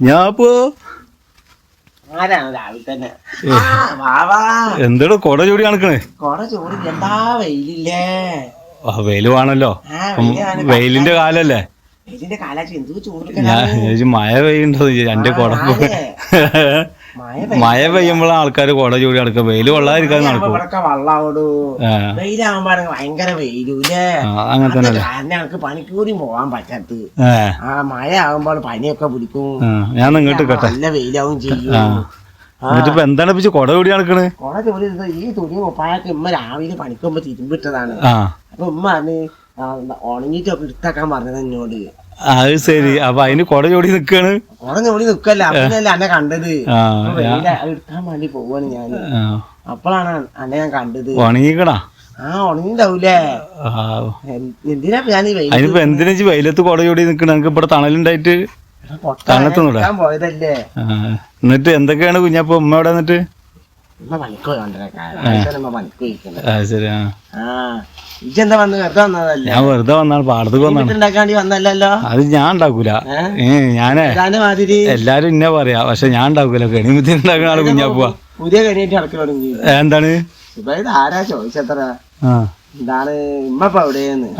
ഞാൻ വാ എന്താടോ കൊട ചൂടി കണക്കണേ? കൊറേ ചോറ് എന്താ വെയിലില്ലേ? ആ വെയിൽ വേണല്ലോ. വെയിലിന്റെ കാലല്ലേ? വെയിലിന്റെ കാലാച്ചു എന്ത് ചൂട് മഴ പെയ്യുണ്ടോ എന്റെ കൊട മഴ പെയ്യുമ്പോഴാണ് ആൾക്കാർ കുട ചൂടി നടക്കുക വെയിൽ കൊള്ളാതിരിക്കാൻ നടക്കും. വെയിലാകുമ്പോ ഭയങ്കര വെയിലൂലേ. അങ്ങനെ തന്നെ ഞങ്ങൾക്ക് പണിക്കൂടി പോവാൻ പറ്റാത്ത ആ. മഴ ആകുമ്പോൾ പനിയൊക്കെ പിടിക്കും. ഞാൻ ഇങ്ങോട്ട് കേട്ടെ. നല്ല വെയിലാവും ചെയ്യും. എന്താണ് ഇപ്പൊ കൊട ചൂടി നടക്കണ്? കൊട ജോലി ഈ തുണി ഒപ്പായൊക്കെ ഉമ്മ രാവിലെ പണിക്കുമ്പോ തിരുമ്പിട്ടതാണ്. അപ്പൊ ഉമ്മ അന്ന് ഉണങ്ങിട്ടൊക്കെ എടുത്താക്കാൻ പറഞ്ഞത് എന്നോട് അത് ശരി. അപ്പൊ അതിന് കൊട ചോടി നിക്കാണ്. കൊട ജോലി നിക്കല്ല. അപ്പനല്ലേ അന്നെ കണ്ടത്. എടുക്കാൻ വേണ്ടി പോവാണ് ഞാൻ. അപ്പോഴാണ് അന്നെ ഞാൻ കണ്ടത്. ഉണങ്ങിക്കണാ? ആ ഉണങ്ങിണ്ടാവൂലേ? എന്തിനാ ഞാൻ അതിനിപ്പോ എന്തിനാ വെയിലത്ത് കൊട ചോടി നിക്കണ? നമുക്ക് ഇവിടെ തണലുണ്ടായിട്ട് തണുത്തുന്നൂടെ? പൊട്ടാൻ പോയതല്ലേ. എന്നിട്ട് എന്തൊക്കെയാണ് കുഞ്ഞപ്പോ ഉമ്മ എവിടെ എന്നിട്ട്? പണിക്കോ പണിക്കോ വന്ന്? വെറുതെ വന്നതല്ലേ? ഞാൻ വെറുതെ വന്നാണ് പാടത്തേക്ക് വന്നാണ്. അത് ഞാൻ ഉണ്ടാക്കൂല. ഞാനേ മാതിരി. എല്ലാരും ഇന്നെ പറയാ പക്ഷെ ഞാൻ ഉണ്ടാക്കൂല. കെണിമുത്തി ഉണ്ടാക്കുന്ന ആൾ പോവാ. പുതിയ കണിയായിട്ട് നടക്കി തുടങ്ങി എന്താണ്? ആരാ ചോദിച്ചത്ര? എന്താണ് എവിടെയെന്ന്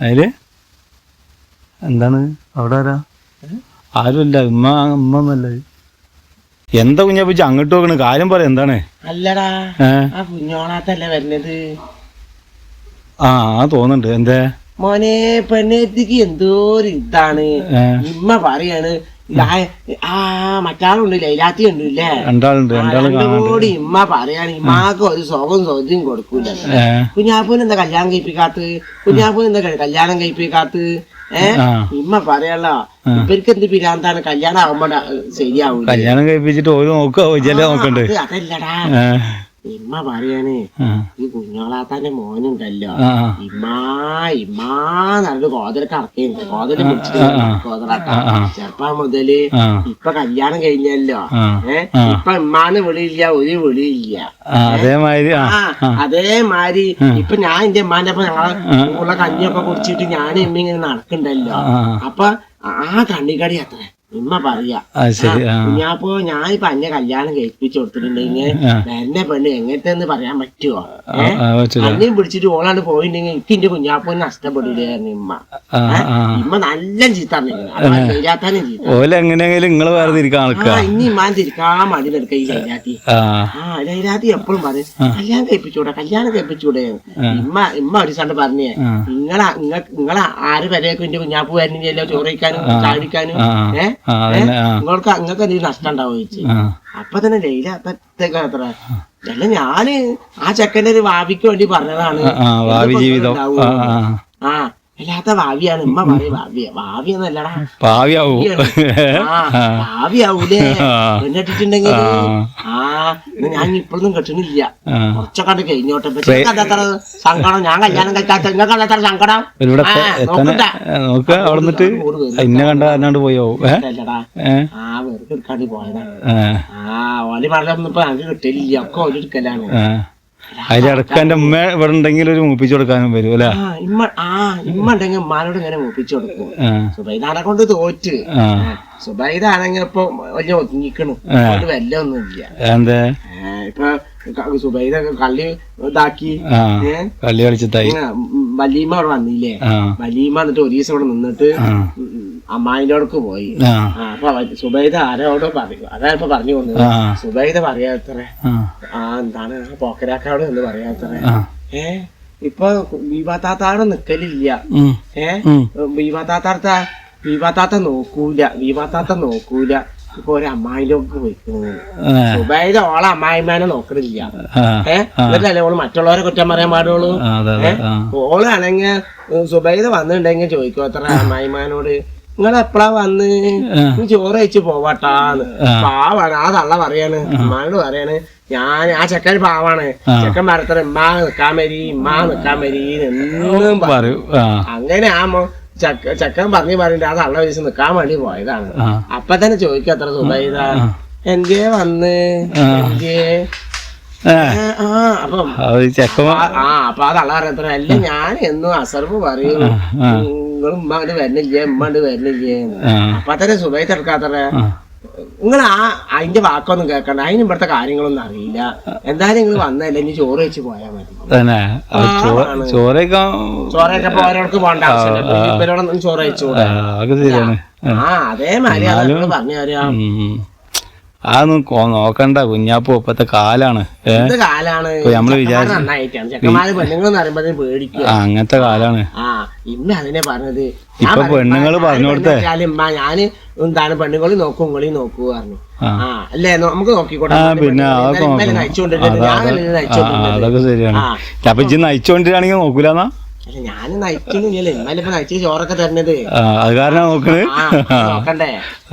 അതിൽ? എന്താണ്? അവിടെ ആരാ? ആരുമില്ല ഉമ്മ ഉമ്മ ഒന്നല്ല എന്താ കുഞ്ഞാപ്പിച്ച് അങ്ങോട്ട് നോക്കണ്? കാര്യം പറ എന്താണ്? അല്ലടാ ആ കുഞ്ഞോളാത്തല്ലേ വരുന്നത്? ആ തോന്നുന്നുണ്ട്. എന്തേ? മോനെ പെണ്ണേത്തിക്ക് എന്തോ ഒരു ഇതാണ്. ഉമ്മ ഇമ്മ പറയാണ് മറ്റാളുണ്ട് ലൈലാത്തി ഉണ്ടല്ലേ രണ്ടാളുണ്ട് രണ്ടാൾ ഇമ്മ പറയാണ് ഇമ്മാക്ക് ഒരു സുഖം സൗകര്യം കൊടുക്കൂല. കുഞ്ഞാപ്പൂന് എന്താ കല്യാണം കഴിപ്പിക്കാത്ത കുഞ്ഞാപ്പൂന് എന്താ കല്യാണം കഴിപ്പിക്കാത്ത ഏഹ് ഇമ്മ പറയാലോ ഇവർക്ക് എന്ത് പിരാന്താണ്? കല്യാണം ആവുമ്പോ ശരിയാവും കല്യാണം കഴിപ്പിച്ചിട്ട് ഓരോ നോക്കുക അതല്ലടാ. ഇമ്മ പറയാനേ ഈ കുഞ്ഞോളാത്താന്റെ മോനുണ്ടല്ലോ ഇമ്മാ ഇമ്മാ നല്ലൊരു കോതലൊക്കെ ഇറക്കിയുണ്ട് കോതല പിടിച്ചിട്ട് കോതലാട്ടാ. ചെറുപ്പം മുതൽ ഇപ്പൊ കല്യാണം കഴിഞ്ഞല്ലോ. ഏഹ് ഇപ്പൊ ഇമ്മാന്ന് വിളിയില്ല ഒരു വിളിയില്ല. അതേമാതിരി അതേമാതിരി. ഇപ്പൊ ഞാൻ എന്റെ ഉമ്മാന്റെ അപ്പൊ ഞങ്ങളെ ഉള്ള കഞ്ഞിയൊക്കെ കുടിച്ചിട്ട് ഞാൻ ഇമ്മ ഇങ്ങനെ നടക്കണ്ടല്ലോ. അപ്പൊ ആ കണ്ണിക്കടി അത്ര ഇമ്മ പറയാ. ഞാപ്പോ ഞാനിപ്പോ അന്നെ കല്യാണം കഴിപ്പിച്ചു കൊടുത്തിട്ടുണ്ടെങ്കിൽ. എന്നെ പെണ്ണ് എങ്ങനത്തെ എന്ന് പറയാൻ പറ്റുമോ അന്നെയും പിടിച്ചിട്ട് ഓളാണ്ട് പോയിട്ടുണ്ടെങ്കിൽ എനിക്ക് എന്റെ കുഞ്ഞാപ്പോ നഷ്ടപ്പെടില്ലായിരുന്നു ഇമ്മ. ആ ഇമ്മ നല്ല ചീത്ത ശരിയാത്താനും നിങ്ങൾ ഇനി ഇമ്മാൻ തിരിക്കാൻ മടി എടുക്ക ഈ ലൈലാത്തി ആ. ലൈലാത്തി എപ്പോഴും പറയും കല്യാണം കഴിപ്പിച്ചൂടെ കല്യാണം കഴിപ്പിച്ചൂടെ? ഇമ്മ ഇമ്മ ഒരു സണ്ട് പറഞ്ഞേ. നിങ്ങളെ നിങ്ങളെ ആര് വരെയൊക്കെ എന്റെ കുഞ്ഞാപ്പ് വരുന്നില്ലല്ലോ ചോറ് കഴിക്കാനും ചാടിക്കാനും ആ ഏ ആ. അതന്നെ ആ നിങ്ങൾക്ക് നിങ്ങൾക്ക് എന്തെങ്കിലും നഷ്ടം ഉണ്ടാവും ചോദിച്ചു? അപ്പൊ തന്നെ ലൈല അപ്പത്തേക്ക് അത്ര. അല്ല ഞാൻ ആ ചെക്കന്റെ ഒരു ഭാവിക്ക് വേണ്ടി പറഞ്ഞതാണ്. ഭാവി ജീവിതം. ആ. അല്ലാത്ത ഭാവിയാണ് ഉമ്മ പറയും ഭാവിയ ഭാവി എന്നല്ലടാ ഭാവിയാവൂ ഭാവിയാവൂലേ ആ. എന്നിട്ടുണ്ടെങ്കിൽ ആ. ഞാൻ ഇപ്പോഴൊന്നും കെട്ടണില്ല. കുറച്ചൊക്കെ കഴിഞ്ഞോട്ടെ. പക്ഷെ അതത്ര സങ്കടം? ഞാൻ കല്യാണം കഴിക്കാത്ത നിങ്ങൾക്ക് അതത്ര സങ്കടം. നോക്ക അവിടെ നിന്നിട്ട് ഇന്നെ കണ്ട അല്ലാണ്ട് പോയോ? അല്ലടാ ആ വെറുതെ എടുക്കാണ്ട് പോയതാണ് ഏ ആ ഓൽ പറഞ്ഞൊന്നും ഇപ്പൊ ഞങ്ങൾക്ക് കിട്ടില്ല ഒക്കെ ഓൽ ഏ അതിലിടക്ക് എന്റെ ഉമ്മ ഇവിടെ ഉണ്ടെങ്കിൽ ഒരു മൂപ്പിച്ചു കൊടുക്കാനും വരും അല്ലേ? ഇമ്മ ആ ഇമ്മ ഉണ്ടെങ്കിൽ ഉമ്മാനോട് ഇങ്ങനെ മൂപ്പിച്ചു കൊടുക്കും. സുബൈദാനെ കൊണ്ട് തോറ്റ്. സുബൈദാണെങ്കിൽ ഇപ്പൊ വലിയ ഒതുങ്ങിക്കണു. വല്ല ഒന്നുമില്ല എന്തേ ഇപ്പൊ സുബൈദ കള്ളി ഇതാക്കി. കള്ളി കളിച്ചിട്ടായി. വലീമ അവിടെ വന്നില്ലേ? വലീമ എന്നിട്ട് ഒരു ദിവസം ഇവിടെ നിന്നിട്ട് അടുക്ക് പോയി. അപ്പൊ സുബൈദ ആരോടോ പറഞ്ഞു അതാ ഇപ്പൊ പറഞ്ഞു കൊണ്ടത് സുബൈദ പറയാത്തറേ. ആ. എന്താണ്? പോക്കരാക്കാട് എന്ന് പറയാത്തറേ. ഏ? ഇപ്പൊ വിവാത്താത്താടെ നിക്കലില്ല. ഏ? ഉം. വിവാത്താത്ത നോക്കൂല. വിവാത്താത്ത നോക്കൂല. ഇപ്പൊ ഒരു അമ്മായിലോക്ക് പോയിക്കുന്നത് സുബൈദ ഓളെ അമ്മായിമാനെ നോക്കണില്ല ഏഹ് എന്നിട്ടല്ലേ ഓൾ മറ്റുള്ളവരെ കുറ്റം പറയാൻ പാടുള്ളൂ? ഏഹ് ഓളാണെങ്കിൽ സുബൈദ വന്നിട്ടുണ്ടെങ്കിൽ ചോദിക്കും അത്ര അമ്മായിമാനോട് നിങ്ങൾ എപ്പഴാ വന്ന് ചോറ് കഴിച്ച് പോവാട്ടാന്ന്. പാവാണ്. ആ തള്ള പറയാണ്. അമ്മാനോട് പറയാണ്. ഞാൻ ആ ചെക്കൻ പാവാണ്. ചെക്കൻ മരത്തറ ഇമ്മാ നിക്കാൻ വരി ഇമ്മാ നിക്കാൻ വരി എന്നും പറയും. അങ്ങനെ ആമോ ചക്ക ചക്കൻ പറഞ്ഞു പറഞ്ഞിട്ട് ആ തള്ള വിളിച്ച് നിക്കാൻ വേണ്ടി പോയതാണ്. അപ്പൊ തന്നെ ചോദിക്കും അത്ര സുബൈദ എന്തേ വന്ന്? എന്തേ? അപ്പം ആ അപ്പൊ ആ തള്ള പറയത്ര അല്ല ഞാൻ എന്നും അസർഫ് പറയും. നിങ്ങൾ ഉമ്മാണ്ട് വരണില്ലേ? ഉമ്മാണ്ട് വരണില്ലേ? അപ്പൊ തന്നെ സുബൈത്ത് എടുക്കാത്തറ നിങ്ങൾ ആ അതിന്റെ വാക്കൊന്നും കേൾക്കണ്ട. അതിന് ഇവിടുത്തെ കാര്യങ്ങളൊന്നും അറിയില്ല. എന്തായാലും നിങ്ങൾ വന്നല്ലേ ഇനി ചോറ് വെച്ച് പോയാൽ മതി. ചോറൊക്കെ ചോറൊക്കെ ഇപ്പൊ ഓരോർക്ക് പോകേണ്ട ആവശ്യമില്ല ചോറ് വെച്ചു ആ അതേ മര്യാദ പറഞ്ഞു തരാം. അതൊന്നും നോക്കണ്ട കുഞ്ഞാപ്പൂ ഇപ്പത്തെ കാലാണ്. നമ്മൾ വിചാരിച്ചു അങ്ങനത്തെ കാലാണ്. ഇമ്മ അതിനെ പറഞ്ഞത് ഇപ്പൊ പെണ്ണുങ്ങൾ പറഞ്ഞു കൊടുത്തേ. ഞാൻ എന്താണ് പെണ്ണുങ്ങളി നോക്കും ഉങ്ങളി നോക്കൂ പറഞ്ഞു. അല്ലേ? നമുക്ക് നോക്കിക്കോട്ടെ. പിന്നെ അതൊക്കെ ശരിയാണ്. അപ്പൊ ഇജ്ജ് നയിച്ചോണ്ടിരാണെങ്കിൽ നോക്കൂലെന്നാ? ഞാൻ നയിക്കുന്നില്ലല്ലോ. ഇമ്മല്ലേ ഇപ്പൊ നയിച്ച് ചോറൊക്കെ തരണത്. അത് കാരണം നോക്കണ്. നോക്കണ്ടേ?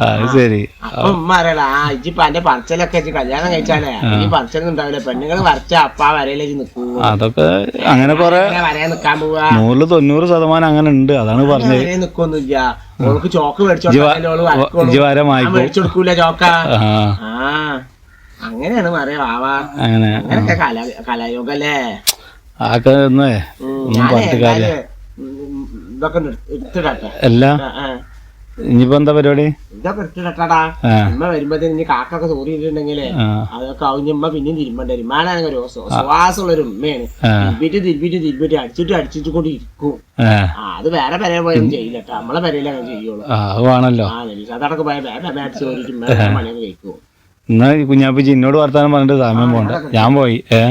അത് ശരി. അപ്പൊ ഉമ്മ അറിയാല ആ ഇജ്ജിപ്പ എന്റെ പറച്ചലൊക്കെ ഇജ്ജ് കല്യാണം കഴിച്ചാലേ ഈ പറച്ചലൊന്നും ഉണ്ടാവില്ല. പെണ്ണുങ്ങൾ വരച്ച അപ്പ ആ വരയിലേക്ക് നിക്കൂ. അതൊക്കെ അങ്ങനെ കൊറേ വരയാൻ നിക്കാൻ പോവാ. നൂറിൽ തൊണ്ണൂറ് ശതമാനം അങ്ങനെ ഉണ്ട്. അതാണ് പറഞ്ഞത്. വരയിൽ നിക്കൊന്നുമില്ല. ഓൾക്ക് ചോക്ക് മേടിച്ചു ഇജ്ജ്. ഇജ്ജ് കൊടുക്കൂല ചോക്ക. ആ. അങ്ങനെയാണ് പറയാ വാവാ അങ്ങനെ കലായോഗല്ലേ? ആക്കെ ഒന്ന് പറഞ്ഞിട്ട് ഇതൊക്കെ എടുത്തിടട്ടെ. അല്ല. ഇനിയിപ്പോ എന്താ പരിപാടി? ഇതൊക്കെ എടുത്തിടട്ടാടാ. ഉമ്മ ഇനി കാക്കൊക്കെ സോറി ചെയ്തിട്ടുണ്ടെങ്കിലേ പിന്നെയും തിരുമ്പണ്ട ഒരു ഒരു ഉമ്മയാണ്. അടിച്ചിട്ട് അടിച്ചിട്ട് കൊണ്ട് ഇരിക്കും അത് വേറെ പെരയെ നമ്മളെ പെരയിലേ അങ്ങനെ ചെയ്യുള്ളൂ. വേറെ കഴിക്കും എന്നാ കുഞ്ഞാപ്പിച്ചി എന്നോട് വർത്താനം പറഞ്ഞിട്ട് സമയം പോണ്ട. ഞാൻ പോയി. ഏ?